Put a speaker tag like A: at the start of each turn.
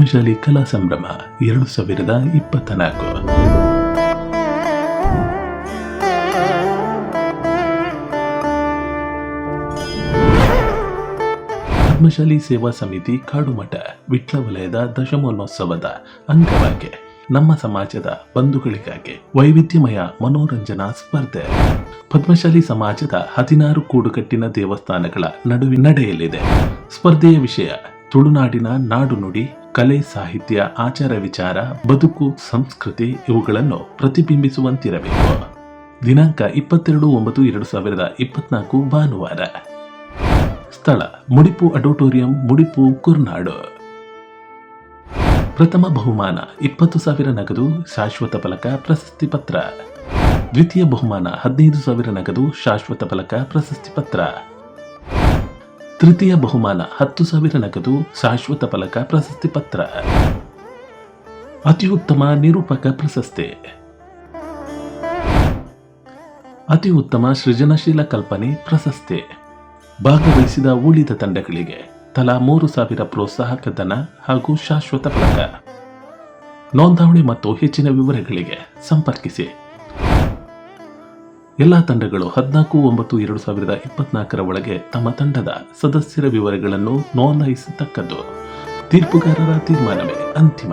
A: ಪದ್ಮಶಾಲಿ ಕಲಾ ಸಂಭ್ರಮ ಎರಡು ಸಾವಿರದ ಇಪ್ಪತ್ತ ನಾಲ್ಕು ಪದ್ಮಶಾಲಿ ಸೇವಾ ಸಮಿತಿ ಕಾಡುಮಠ ವಿಟ್ಲ ವಲಯದ ದಶಮಾನೋತ್ಸವದ ಅಂಗವಾಗಿ ನಮ್ಮ ಸಮಾಜದ ಬಂಧುಗಳಿಗಾಗಿ ವೈವಿಧ್ಯಮಯ ಮನೋರಂಜನಾ ಸ್ಪರ್ಧೆ. ಪದ್ಮಶಾಲಿ ಸಮಾಜದ ಹದಿನಾರು ಕೂಡುಕಟ್ಟಿನ ದೇವಸ್ಥಾನಗಳ ನಡುವೆ ನಡೆಯಲಿದೆ. ಸ್ಪರ್ಧೆಯ ವಿಷಯ ತುಳುನಾಡಿನ ನಾಡು ನುಡಿ ಕಲೆ, ಸಾಹಿತ್ಯ, ಆಚಾರ ವಿಚಾರ, ಬದುಕು, ಸಂಸ್ಕೃತಿ ಇವುಗಳನ್ನು ಪ್ರತಿಬಿಂಬಿಸುವಂತಿರಬೇಕು. ದಿನಾಂಕ ಇಪ್ಪತ್ತೆರಡು ಒಂಬತ್ತು ಎರಡು ಸಾವಿರದ ಇಪ್ಪತ್ನಾಲ್ಕು ಭಾನುವಾರ. ಸ್ಥಳ ಮುಡಿಪು ಅಡೋಟೋರಿಯಂ ಮುಡಿಪು ಕುರ್ನಾಡು. ಪ್ರಥಮ ಬಹುಮಾನ ಇಪ್ಪತ್ತು ಸಾವಿರ ನಗದು, ಶಾಶ್ವತ ಫಲಕ ಪ್ರಶಸ್ತಿ ಪತ್ರ. ದ್ವಿತೀಯ ಬಹುಮಾನ ಹದಿನೈದು ಸಾವಿರ ನಗದು, ಶಾಶ್ವತ ಫಲಕ ಪ್ರಶಸ್ತಿ ಪತ್ರ. ತೃತೀಯ ಬಹುಮಾನ ಹತ್ತು ಸಾವಿರ ನಗದು ಶಾಶ್ವತ ಫಲಕ ಪ್ರಶಸ್ತಿ ಪತ್ರ. ಅತ್ಯುತ್ತಮ ನಿರೂಪಕ ಪ್ರಶಸ್ತಿ. ಅತಿ ಉತ್ತಮ ಸೃಜನಶೀಲ ಕಲ್ಪನೆ ಪ್ರಶಸ್ತಿ. ಭಾಗವಹಿಸಿದ ಉಳಿದ ತಂಡಗಳಿಗೆ ತಲಾ ಮೂರು ಸಾವಿರ ಪ್ರೋತ್ಸಾಹಕ ಧನ ಹಾಗೂ ಶಾಶ್ವತ ಫಲಕ. ನೋಂದಾವಣಿ ಮತ್ತು ಹೆಚ್ಚಿನ ವಿವರಗಳಿಗೆ ಸಂಪರ್ಕಿಸಿ. ಎಲ್ಲ ತಂಡಗಳು ಹದಿನಾಲ್ಕು, ಒಂಬತ್ತು, ಎರಡು ಸಾವಿರದ ಇಪ್ಪತ್ನಾಲ್ಕರ ಒಳಗೆ ತಮ್ಮ ತಂಡದ ಸದಸ್ಯರ ವಿವರಗಳನ್ನು ನೋಂದಾಯಿಸತಕ್ಕದ್ದು. ತೀರ್ಪುಗಾರರ ತೀರ್ಮಾನವೇ ಅಂತಿಮ.